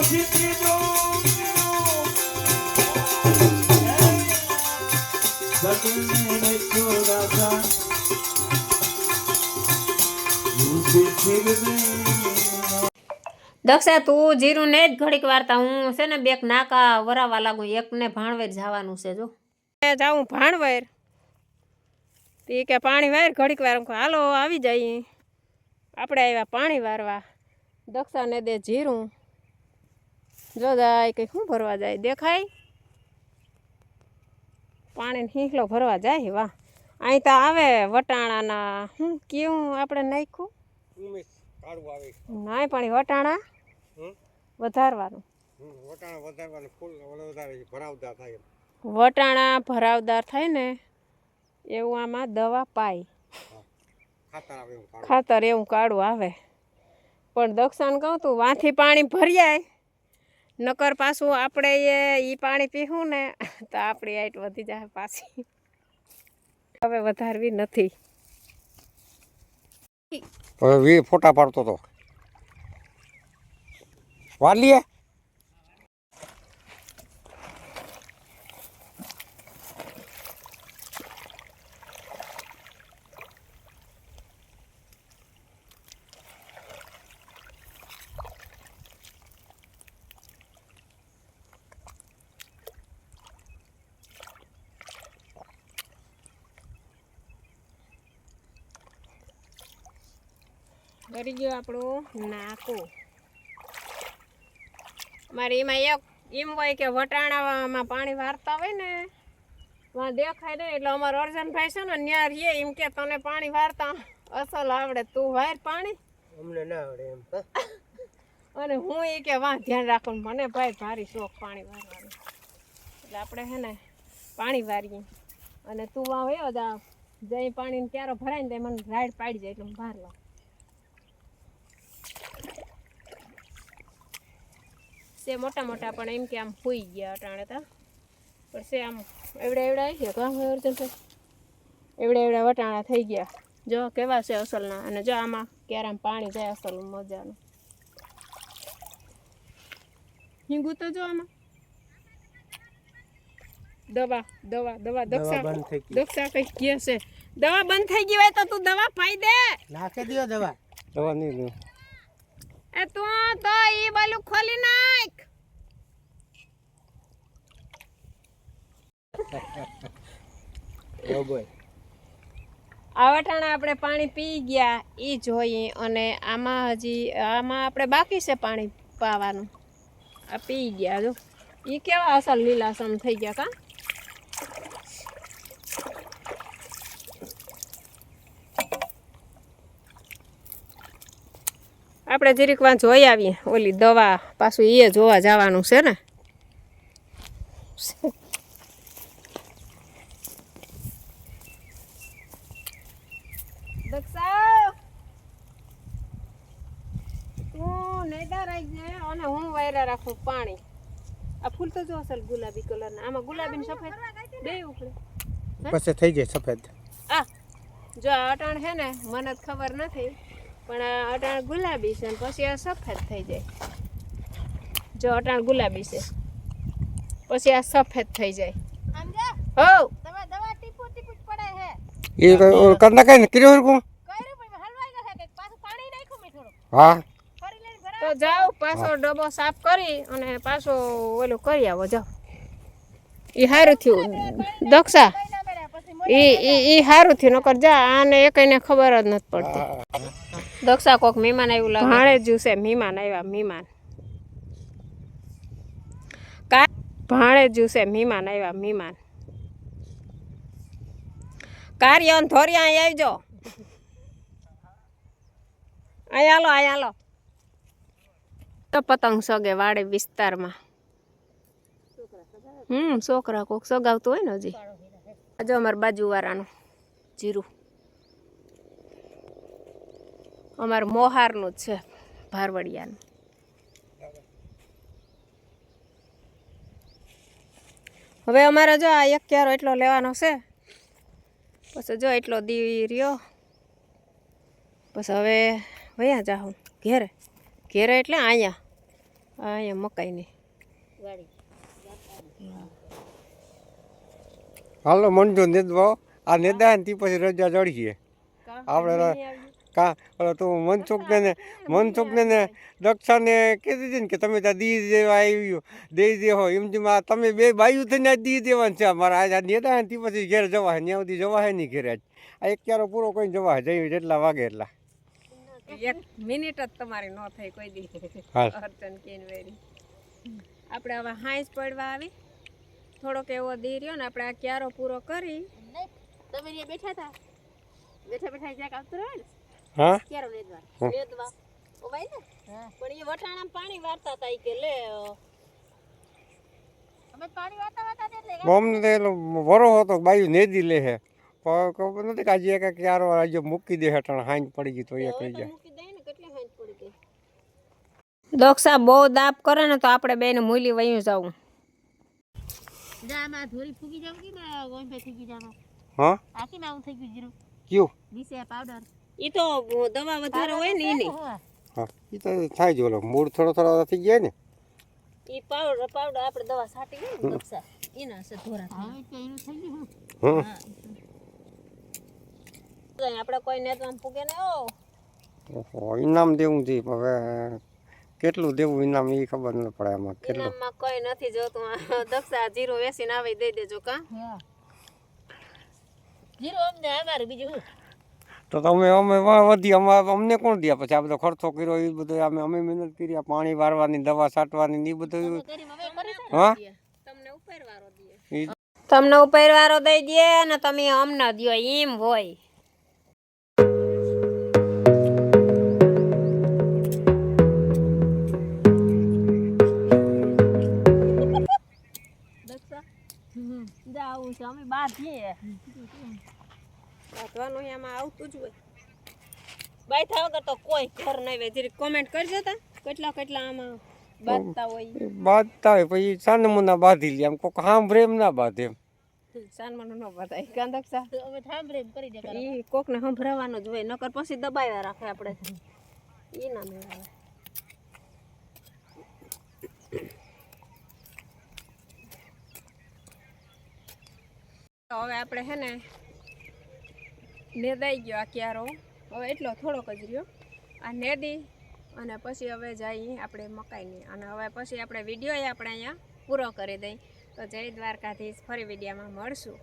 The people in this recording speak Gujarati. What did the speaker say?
દક્ષા, તું જીરું ને જ ઘડીક વાર્તા હું છે ને બેક નાકા વરાવા લાગુ, એકને ભાણવેર જવાનું છે, જો. જાઉં ભાણવેર. તે કે પાણી વાર ઘડીક વાર. હાલો, આવી જઈએ. આપણે આવ્યા પાણી વારવા. દક્ષાને દે જીરું. જો જાય કંઈ શું ભરવા જાય? દેખાય? પાણીનો હીંકલો ભરવા જાય વાહ. અહીં તો આવે વટાણાના શું કેવું આપણે નાખ્યું? ના નાય પણ વટાણા? વધારવાનું. વટાણા ભરાવદાર થાય ને એવું આમાં દવા પાય. ખાતર એવું કાળું. ખાતર એવું કાળું આવે. પણ દક્ષાણ કહું તું વાંથી પાણી ભર્યાય નકર પાછું આપણે એ પાણી પીવું ને, તો આપણી હાઈટ વધી જાય પાછી. હવે વધારવી નથી. હવે વી ફોટા પાડતો તો. વાલીએ? ભરી ગયો આપણું નાકું. મારે એમાં એક એમ હોય કે વટાણામાં પાણી વારતા હોય ને વાં દેખાય ને એટલે અમારો અર્જનભાઈ છે ને ન્યા રહીએ એમ કે તને પાણી વારતા અસલ આવડે તું વાર પાણી. અમને ના આવડે એમ અને હું એ કે વાં ધ્યાન રાખું મને ભાઈ ભારી શોખ પાણી વારવાનો. એટલે આપણે હે ને પાણી વારીએ. અને તું વાં વયો જા જઈ પાણીને ક્યારો ભરાય ને તે મને રાઈડ પાડી જાય એટલે હું બહાર લઉં છે મોટા મોટા પણ એમ કે આમ હુઈ ગયા અટાણે તો. પણ છે આમ એવડા એવડા આવી ગયા. કામ હોય અર્જુન એવડા એવડા વટાણા થઈ ગયા. જો કેવા છે અસલના? અને જો આમાં ક્યારે પાણી જાય અસલ મજાનું. હિંગુ તો જો આમાં. દવા દવા દવા દક્ષા દક્ષા કઈ કે છે. દવા બંધ થઈ ગઈ હોય તો તું દવા પાઈ દે. નાખી દો દવા. દવા નહીં એ તું તો ઈ બાલું ખોલી નાખ. બરોબર આ વટાણા આપણે પાણી પી ગયા એ જોઈએ અને આમાં હજી આમાં આપણે બાકી છે પાણી પાવાનું. આ પી ગયા જો. એ કેવા અસલ લીલાસમ થઈ ગયા કા? આપણે જરીક વાં જોઈ આવીએ. ઓલી દવા પાછું એ જોવા જવાનું છે ને. અને હું વાયરા રાખું પાણી. આ ફૂલ તો જો અસલ ગુલાબી કલરના આમાં ગુલાબી ને સફેદ બે ઉપડે. પછી થઈ જાય સફેદ. આ જો આ અટાણ છે ને મને જ ખબર નથી. પણ આ અટાણ ગુલાબી છે ને પછી આ સફેદ થઈ જાય. જો અટાણ ગુલાબી છે. પછી આ સફેદ થઈ જાય. હો! એ કર નાખે ને કર્યો હરકું હા. તો જાઓ પાછો ડબ્બો સાફ કરી અને પાછો ઓલું કરી આવો જાઓ. એ સારું થયું. દક્ષા એ એ સારું થયું નકર જા આને એકઈને ખબર જ નથી પડતી. દક્ષા કોક મહેમાન આવ્યું લાગે. ભાણે જુસે મહેમાન આવ્યા મહેમાન. કા ભાણે જુસે મહેમાન આવ્યા મહેમાન. કાર્ય ધોરિયા અહીં આવજો. અહીં હાલો અહીં હાલો. તો પતંગ સગે વાડે વિસ્તારમાં. હમ છોકરા કોક સગાવતું હોય ને હજી. આજે અમારા બાજુવાળાનું જીરું. અમારું મોહારનું જ છે ભારવડિયાનું. હવે અમારે જો આ એક ક્યારો એટલો લેવાનો છે. પછી જો એટલો દી રહ્યો. પછી હવે વયા જાઉં ઘેરે. ઘેરે એટલે અહીંયા અહીંયા મકાઈની. હાલો મંજો નેદવો. આ નેદા ને તી પછી રજા ચડીએ આપણે કા? ઓલો તું મનસુખને ને મનસુખને ને દક્ષાને કીધી હતી ને કે તમે ત્યાં દી દેવા આવ્યું. દઈ દેવો એમ આ તમે બે બાયું થઈને આજ દી દેવાનું છે. અમારા આજ આ નેદા ને તી પછી ઘેર જવા હે. ત્યાં સુધી જવા હે નહીં ઘેર આજ આ એક ક્યારો પૂરો કોઈ જવા હે. જઈ જેટલા વાગે એટલા. એક મિનિટ જ તમારી ન થઈ કોઈ દી. અર્ચન કેન વેરી આપણે હવે હાંસ પડવા આવી. થોડોક એવો દી રહ્યો ને આપણે આ ક્યારો પૂરો કરી. તમે બેઠા હતા. બેઠા બેઠા જ્યાં આવતું રહે ને? હા? ક્યારે. વેદવા. ને? પણ એ વટાણામાં પાણી વારતા હતા કે લે અમે પાણી વારતા વારતા એટલે અમને તો એલો વરો હતો બાયું નેદી લે હે. પણ ખબર નથી કે આજે એક ક્યારો આજે મૂકી દે હેઠળ હાંજ પડી ગઈ તો એ કહી જાય મૂકી દઈ ને કેટલી હાંજ પડી ગઈ? દક્ષા બહુ દાપ કરે ને તો આપણે બેને મૂલી વયું જવું જામાં ધોરી ફૂગી જાવ કે ને ગોંભે ફૂગી જાવ હા? આખી માં થઈ ગયું જીરું. કયું? નીચે પાવડર. એ તો દવા વધારે હોય ને એની હા. એ તો થાય જો ઓલો. મૂળ થોડો થોડો થઈ જાય ને. ઈ પાવડર પાવડર આપણે દવા છાંટી ગઈ ને દક્ષા એના છે ધોરા હવે તો એનું થઈ ગયું હં. આપણે કોઈ ને તો આમ ફૂગે ને ઓ ઓહો ઇનામ દેવું છે હવે. કેટલું દેવું ઇનામ એ ખબર ન પડે આમાં કેટલું. ઇનામમાં કોઈ નથી જોતું. આ દક્ષા જીરો વેસીને આવી દઈ દેજો કા. જીરો અમને અમારે બીજું તો તમે અમે વધી અમારે અમને કોણ દે પછી? આ બધો ખર્ચો કર્યો એ બધો અમે અમે મહેનત કરી પાણી વારવાની દવા છાંટવાની એ બધું કરી અમે કરી છે હા? તમને ઉપરવારો દઈ દે ને તમે અમને દો એમ હોય. જાવું છે અમે બહાર જઈએ વાંચવાનું એમાં આવતું જ હોય. બાય થા વગર તો કોઈ ઘર નહીં હોય કોમેન્ટ કરજો તા. કેટલા કેટલા આમાં બાંધતા હોય. બાંધતા હોય પછી સાનમુના બાંધી લે આમ કોક સાંભળે એમ ના બાંધે એમ. સાનમાનું ન બતાય કાંદક્ષા તો અમે થાંભળે કરી દે ઈ કોકને સંભળાવવાનું જ હોય નકર પછી દબાવ્યા રાખે આપણે. ઈ ના મેળવે. તો હવે આપણે હે ને નેદાઈ ગયો આ ક્યારો. હવે એટલો થોડોક જ રહ્યો. આ નેદી અને પછી હવે જઈએ આપણે મકાઈની. અને હવે પછી આપણે વીડિયો આપણે અહીંયા પૂરો કરી દઈ. તો જય દ્વારકાધીશ. ફરી વિડીયામાં મળશું.